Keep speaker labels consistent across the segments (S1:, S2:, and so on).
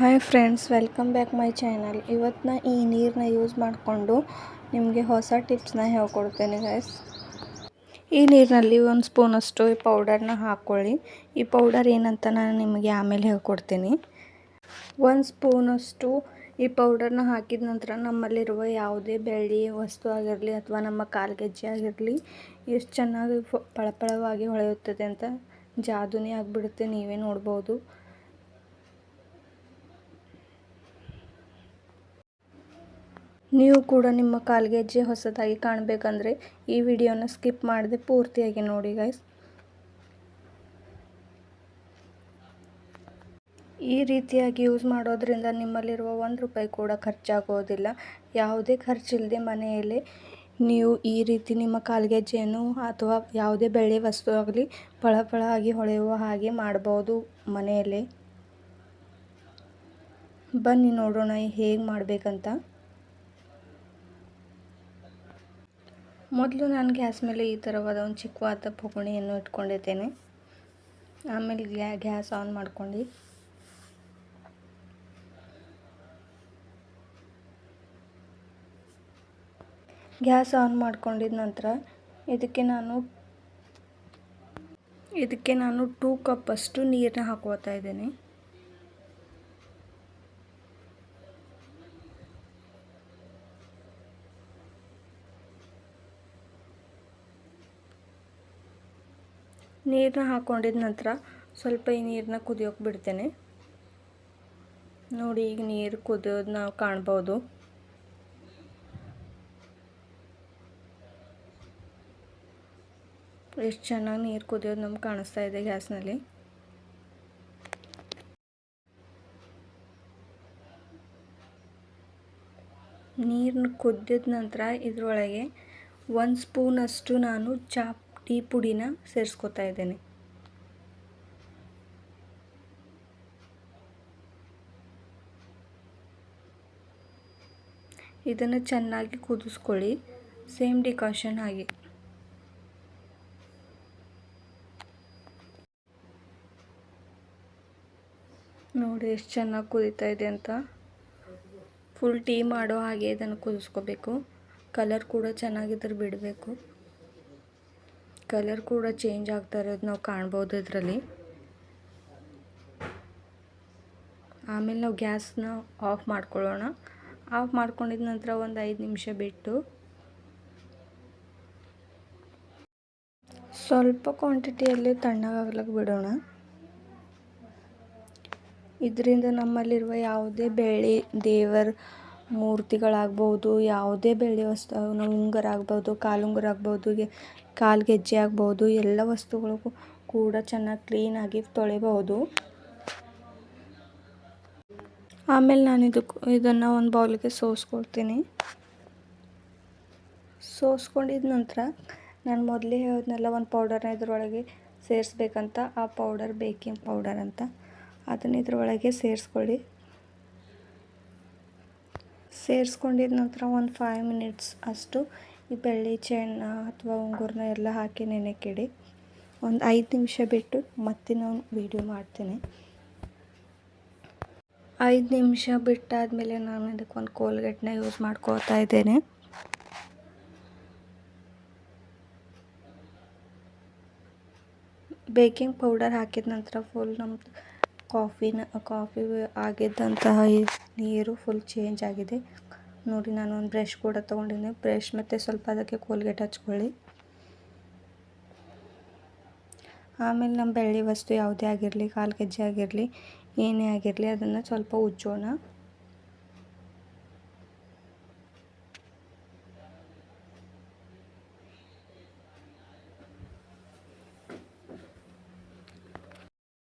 S1: Hi friends, welcome back my channel. ಇವತ್ತು ನಾ ಈ ನೀರನ್ನ ಯೂಸ್ ಮಾಡಿಕೊಂಡು ನಿಮಗೆ ಹೊಸ ಟಿಪ್ಸ್ನ ಹೇಳ್ಕೊಡ್ತೇನೆ ಗೈಸ್ ಈ ನೀರಿನಲ್ಲಿ ಒಂದು ಸ್ಪೂನಷ್ಟು ಈ ಪೌಡರ್ನ ಹಾಕ್ಕೊಳ್ಳಿ ಈ ಪೌಡರ್ ಏನಂತ ನಾನು ನಿಮಗೆ ಆಮೇಲೆ ಹೇಳ್ಕೊಡ್ತೀನಿ. ಒಂದು ಸ್ಪೂನಷ್ಟು ಈ ಪೌಡರ್ನ ಹಾಕಿದ ನಂತರ ನಮ್ಮಲ್ಲಿರುವ ಯಾವುದೇ ಬೆಳ್ಳಿ ವಸ್ತು ಆಗಿರಲಿ ಅಥವಾ ನಮ್ಮ ಕಾಲ್ಗೆಜ್ಜೆ ಆಗಿರಲಿ ಎಷ್ಟು ಚೆನ್ನಾಗಿ ಪಳಪಳವಾಗಿ ಹೊಳೆಯುತ್ತದೆ ಅಂತ ಜಾದುನೇ ಆಗಿಬಿಡುತ್ತೆ, ನೀವೇ ನೋಡ್ಬೋದು. ನೀವು ಕೂಡ ನಿಮ್ಮ ಕಾಲ್ಗೆಜ್ಜೆ ಹೊಸದಾಗಿ ಕಾಣಬೇಕಂದ್ರೆ ಈ ವಿಡಿಯೋನ ಸ್ಕಿಪ್ ಮಾಡದೆ ಪೂರ್ತಿಯಾಗಿ ನೋಡಿ ಗೈಸ್ ಈ ರೀತಿಯಾಗಿ ಯೂಸ್ ಮಾಡೋದ್ರಿಂದ ನಿಮ್ಮಲ್ಲಿರುವ ಒಂದು ರೂಪಾಯಿ ಕೂಡ ಖರ್ಚಾಗೋದಿಲ್ಲ. ಯಾವುದೇ ಖರ್ಚಿಲ್ಲದೆ ಮನೆಯಲ್ಲೇ ನೀವು ಈ ರೀತಿ ನಿಮ್ಮ ಕಾಲ್ಗೆಜ್ಜೆಯನ್ನು ಅಥವಾ ಯಾವುದೇ ಬೆಳೆ ವಸ್ತು ಆಗಲಿ ಫಳ ಆಗಿ ಹೊಳೆಯುವ ಹಾಗೆ ಮಾಡ್ಬೋದು ಮನೆಯಲ್ಲೇ. ಬನ್ನಿ ನೋಡೋಣ ಹೇಗೆ ಮಾಡಬೇಕಂತ. ಮೊದಲು ನಾನು ಗ್ಯಾಸ್ ಮೇಲೆ ಈ ಥರವಾದ ಒಂದು ಚಿಕ್ಕವಾದ ಪುಗಣಿಯನ್ನು ಇಟ್ಕೊಂಡಿದ್ದೇನೆ. ಆಮೇಲೆ ಗ್ಯಾಸ್ ಆನ್ ಮಾಡ್ಕೊಂಡು. ಗ್ಯಾಸ್ ಆನ್ ಮಾಡ್ಕೊಂಡಿದ ನಂತರ ಇದಕ್ಕೆ ನಾನು ಇದಕ್ಕೆ ನಾನು ಟೂ ಕಪ್ಪಷ್ಟು ನೀರನ್ನ ಹಾಕೋತಾ ಇದ್ದೇನೆ. ನೀರನ್ನ ಹಾಕ್ಕೊಂಡಿದ ನಂತರ ಸ್ವಲ್ಪ ಈ ನೀರನ್ನ ಕುದಿಯೋಕೆ ಬಿಡ್ತೇನೆ. ನೋಡಿ, ಈಗ ನೀರು ಕುದಿಯೋದು ನಾವು ಕಾಣ್ಬೋದು. ಎಷ್ಟು ಚೆನ್ನಾಗಿ ನೀರು ಕುದಿಯೋದು ನಮ್ಗೆ ಕಾಣಿಸ್ತಾ ಇದೆ ಗ್ಯಾಸ್ನಲ್ಲಿ. ನೀರನ್ನ ಕುದ್ದಿದ ನಂತರ ಇದರೊಳಗೆ ಒಂದು ಸ್ಪೂನಷ್ಟು ನಾನು ಚಾಪ್ ಟೀ ಪುಡಿನ ಸೇರಿಸ್ಕೊತಾ ಇದ್ದೇನೆ. ಇದನ್ನು ಚೆನ್ನಾಗಿ ಕುದಿಸ್ಕೊಳ್ಳಿ. ಸೇಮ್ ಡಿಕಾಷನ್ ಆಗಿ ನೋಡಿ ಎಷ್ಟು ಚೆನ್ನಾಗಿ ಕುದೀತಾ ಇದೆ ಅಂತ. ಫುಲ್ ಟೀ ಮಾಡೋ ಹಾಗೆ ಇದನ್ನು ಕುದಿಸ್ಕೋಬೇಕು. ಕಲರ್ ಕೂಡ ಚೆನ್ನಾಗಿದ್ರೆ ಬಿಡಬೇಕು. ಕಲರ್ ಕೂಡ ಚೇಂಜ್ ಆಗ್ತಾ ಇರೋದು ನಾವು ಕಾಣ್ಬೋದು ಇದರಲ್ಲಿ. ಆಮೇಲೆ ನಾವು ಗ್ಯಾಸ್ನ ಆಫ್ ಮಾಡ್ಕೊಳ್ಳೋಣ. ಆಫ್ ಮಾಡ್ಕೊಂಡಿದ ನಂತರ ಒಂದು ಐದು ನಿಮಿಷ ಬಿಟ್ಟು ಸ್ವಲ್ಪ ಕ್ವಾಂಟಿಟಿಯಲ್ಲಿ ತಣ್ಣಗಾಗ್ಲಿಕ್ಕೆ ಬಿಡೋಣ. ಇದರಿಂದ ನಮ್ಮಲ್ಲಿರುವ ಯಾವುದೇ ಬೆಳೆ, ದೇವರ ಮೂರ್ತಿಗಳಾಗ್ಬೋದು ಯಾವುದೇ ಬೆಳ್ಳಿ ವಸ್ತು ಉಂಗುರ ಆಗ್ಬೋದು ಕಾಲುಂಗುರ ಆಗ್ಬೋದು ಕಾಲು ಗೆಜ್ಜೆ ಆಗ್ಬೋದು ಎಲ್ಲ ವಸ್ತುಗಳಿಗೂ ಕೂಡ ಚೆನ್ನಾಗಿ ಕ್ಲೀನಾಗಿ ತೊಳಿಬಹುದು. ಆಮೇಲೆ ನಾನು ಇದಕ್ಕೆ ಇದನ್ನು ಒಂದು ಬೌಲಿಗೆ ಸೋಸ್ಕೊಳ್ತೀನಿ. ಸೋಸ್ಕೊಂಡಿದ ನಂತರ ನಾನು ಮೊದಲೇ ಹೇಳಿದ್ನೆಲ್ಲ ಒಂದು ಪೌಡರ್ನ ಇದರೊಳಗೆ ಸೇರಿಸ್ಬೇಕಂತ, ಆ ಪೌಡರ್ ಬೇಕಿಂಗ್ ಪೌಡರ್ ಅಂತ. ಅದನ್ನು ಇದರೊಳಗೆ ಸೇರಿಸ್ಕೊಳ್ಳಿ. ಸೇರಿಸ್ಕೊಂಡಿದ ನಂತರ ಒಂದು ಫೈವ್ ಮಿನಿಟ್ಸ್ ಅಷ್ಟು ಈ ಬೆಳ್ಳಿ ಚೆನ್ನ ಅಥವಾ ಉಂಗುರನ ಎಲ್ಲ ಹಾಕಿ ನೆನೆಕ್ಕಿಡಿ ಒಂದು ಐದು ನಿಮಿಷ ಬಿಟ್ಟು ಮತ್ತೆ ನಾನು ವೀಡಿಯೋ ಮಾಡ್ತೀನಿ. ಐದು ನಿಮಿಷ ಬಿಟ್ಟಾದಮೇಲೆ ನಾನು ಇದಕ್ಕೆ ಒಂದು ಕೋಲ್ಗೇಟ್ನ ಯೂಸ್ ಮಾಡ್ಕೋತಾ ಇದ್ದೇನೆ. ಬೇಕಿಂಗ್ ಪೌಡರ್ ಹಾಕಿದ ನಂತರ ಫುಲ್ ನಮ್ಮದು ಕಾಫಿನ, ಕಾಫಿ ಆಗಿದ್ದಂತಹ ನೀರು ಫುಲ್ ಚೇಂಜ್ ಆಗಿದೆ. ನೋಡಿ, ನಾನು ಒಂದು ಬ್ರಷ್ ಕೂಡ ತೊಗೊಂಡಿದ್ದೆ. ಬ್ರಷ್ ಮತ್ತು ಸ್ವಲ್ಪ ಅದಕ್ಕೆ ಕೋಲ್ಗೇಟ್ ಹಚ್ಕೊಳ್ಳಿ. ಆಮೇಲೆ ನಮ್ಮ ಬೆಳ್ಳಿ ವಸ್ತು ಯಾವುದೇ ಆಗಿರಲಿ, ಕಾಲು ಗೆಜ್ಜೆ ಆಗಿರಲಿ, ಏನೇ ಆಗಿರಲಿ, ಅದನ್ನು ಸ್ವಲ್ಪ ಉಜ್ಜೋಣ.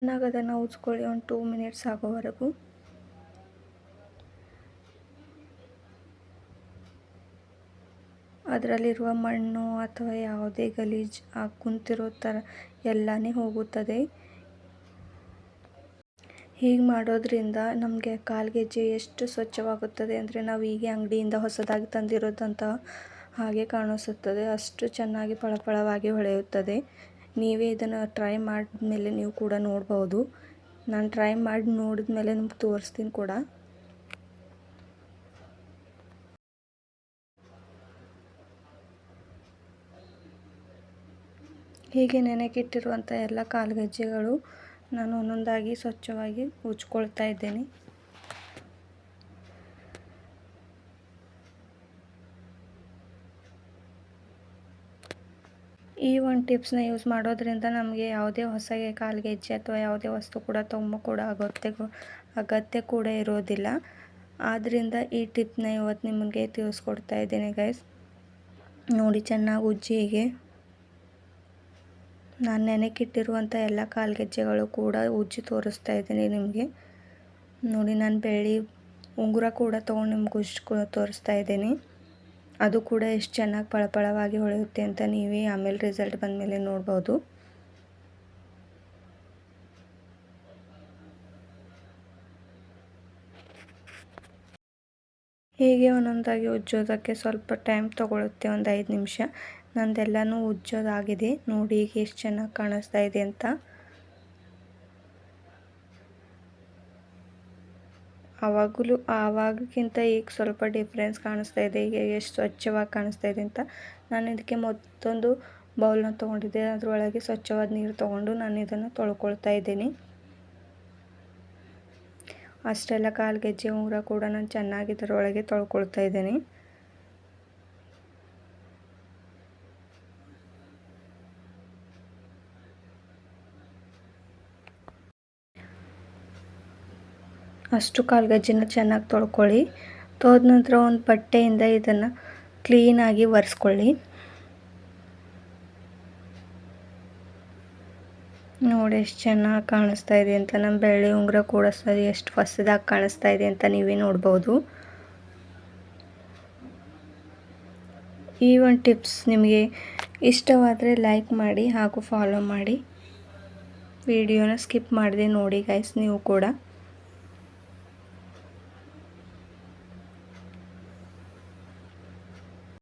S1: ಚೆನ್ನಾಗಿ ಅದನ್ನು ಉಜ್ಕೊಳ್ಳಿ ಒಂದು ಟೂ ಮಿನಿಟ್ಸ್ ಆಗೋವರೆಗೂ. ಅದರಲ್ಲಿರುವ ಮಣ್ಣು ಅಥವಾ ಯಾವುದೇ ಗಲೀಜು ಕುಂತಿರೋ ಥರ ಎಲ್ಲನೇ ಹೋಗುತ್ತದೆ. ಹೀಗೆ ಮಾಡೋದ್ರಿಂದ ನಮಗೆ ಕಾಲ್ಗೆಜ್ಜೆ ಎಷ್ಟು ಸ್ವಚ್ಛವಾಗುತ್ತದೆ ಅಂದರೆ ನಾವು ಹೀಗೆ ಅಂಗಡಿಯಿಂದ ಹೊಸದಾಗಿ ತಂದಿರೋದಂತಹ ಹಾಗೆ ಕಾಣಿಸುತ್ತದೆ. ಅಷ್ಟು ಚೆನ್ನಾಗಿ ಫಳಫಳವಾಗಿ ಹೊಳೆಯುತ್ತದೆ. ನೀವೇ ಇದನ್ನು ಟ್ರೈ ಮಾಡಿದ್ಮೇಲೆ ನೀವು ಕೂಡ ನೋಡ್ಬೋದು. ನಾನು ಟ್ರೈ ಮಾಡಿ ನೋಡಿದ ಮೇಲೆ ನಿಮ್ಗೆ ತೋರಿಸ್ತೀನಿ ಕೂಡ. ಹೀಗೆ ನೆನೆಗಿಟ್ಟಿರುವಂಥ ಎಲ್ಲ ಕಾಲುಗಜ್ಜೆಗಳು ನಾನು ಒಂದೊಂದಾಗಿ ಸ್ವಚ್ಛವಾಗಿ ಉಜ್ಕೊಳ್ತಾ ಇದ್ದೇನೆ. ಈ ಒಂದು ಟಿಪ್ಸ್ನ ಯೂಸ್ ಮಾಡೋದ್ರಿಂದ ನಮಗೆ ಯಾವುದೇ ಹೊಸ ಕಾಲ್ಗೆಜ್ಜೆ ಅಥವಾ ಯಾವುದೇ ವಸ್ತು ಕೂಡ ತುಂಬ ಕೂಡ ಅಗತ್ಯ ಅಗತ್ಯ ಕೂಡ ಇರೋದಿಲ್ಲ. ಆದ್ದರಿಂದ ಈ ಟಿಪ್ನ ಇವತ್ತು ನಿಮಗೆ ತಿಳಿಸ್ಕೊಡ್ತಾ ಇದ್ದೀನಿ ಗೈಸ್ ನೋಡಿ ಚೆನ್ನಾಗಿ ಉಜ್ಜಿ ಹೀಗೆ. ನಾನು ನೆನೆಕಿಟ್ಟಿರುವಂಥ ಎಲ್ಲ ಕಾಲ್ಗೆಜ್ಜೆಗಳು ಕೂಡ ಉಜ್ಜಿ ತೋರಿಸ್ತಾ ಇದ್ದೀನಿ ನಿಮಗೆ. ನೋಡಿ ನಾನು ಬೆಳ್ಳಿ ಉಂಗುರ ಕೂಡ ತೊಗೊಂಡು ನಿಮ್ಗೆ ಉಜ್ಜಿ ತೋರಿಸ್ತಾ ಇದ್ದೀನಿ. ಅದು ಕೂಡ ಎಷ್ಟು ಚೆನ್ನಾಗಿ ಪಳಪಳವಾಗಿ ಹೊಳೆಯುತ್ತೆ ಅಂತ ನೀವೇ ಆಮೇಲೆ ರಿಸಲ್ಟ್ ಬಂದಮೇಲೆ ನೋಡ್ಬೋದು. ಹೀಗೆ ಒಂದೊಂದಾಗಿ ಉಜ್ಜೋದಕ್ಕೆ ಸ್ವಲ್ಪ ಟೈಮ್ ತೊಗೊಳುತ್ತೆ, ಒಂದು ಐದು ನಿಮಿಷ. ನಂದೆಲ್ಲನೂ ಉಜ್ಜೋದಾಗಿದೆ. ನೋಡಿ ಈಗ ಎಷ್ಟು ಚೆನ್ನಾಗಿ ಕಾಣಿಸ್ತಾ ಇದೆ ಅಂತ. ಆವಾಗಲೂ ಆವಾಗಕ್ಕಿಂತ ಈಗ ಸ್ವಲ್ಪ ಡಿಫ್ರೆನ್ಸ್ ಕಾಣಿಸ್ತಾ ಇದೆ. ಈಗ ಎಷ್ಟು ಸ್ವಚ್ಛವಾಗಿ ಕಾಣಿಸ್ತಾ ಇದೆ ಅಂತ ನಾನು ಇದಕ್ಕೆ ಮತ್ತೊಂದು ಬೌಲ್ನ ತೊಗೊಂಡಿದ್ದೆ. ಅದರೊಳಗೆ ಸ್ವಚ್ಛವಾದ ನೀರು ತೊಗೊಂಡು ನಾನು ಇದನ್ನು ತೊಳ್ಕೊಳ್ತಾ ಇದ್ದೀನಿ. ಅಷ್ಟೆಲ್ಲ ಕಾಲು ಗೆಜ್ಜೆ ಉಂಗುರ ಕೂಡ ನಾನು ಚೆನ್ನಾಗಿ ಇದರೊಳಗೆ ತೊಳ್ಕೊಳ್ತಾ ಇದ್ದೀನಿ. ಅಷ್ಟು ಕಾಲ್ಗಜ್ಜಿನ ಚೆನ್ನಾಗಿ ತೊಳ್ಕೊಳ್ಳಿ. ತೊಳೆದ ನಂತರ ಒಂದು ಬಟ್ಟೆಯಿಂದ ಇದನ್ನು ಕ್ಲೀನಾಗಿ ಒರೆಸ್ಕೊಳ್ಳಿ. ನೋಡಿ ಎಷ್ಟು ಚೆನ್ನಾಗಿ ಕಾಣಿಸ್ತಾ ಇದೆ ಅಂತ ನಮ್ಮ ಬೆಳ್ಳಿ ಉಂಗುರ ಕೂಡ ಸರಿ ಎಷ್ಟು ಹೊಸದಾಗಿ ಕಾಣಿಸ್ತಾ ಇದೆ ಅಂತ ನೀವೇ ನೋಡ್ಬೋದು. ಈ ಒಂದು ಟಿಪ್ಸ್ ನಿಮಗೆ ಇಷ್ಟವಾದರೆ ಲೈಕ್ ಮಾಡಿ ಹಾಗೂ ಫಾಲೋ ಮಾಡಿ. ವಿಡಿಯೋನ ಸ್ಕಿಪ್ ಮಾಡಿದೆ ನೋಡಿ ಗೈಸ್ ನೀವು ಕೂಡ.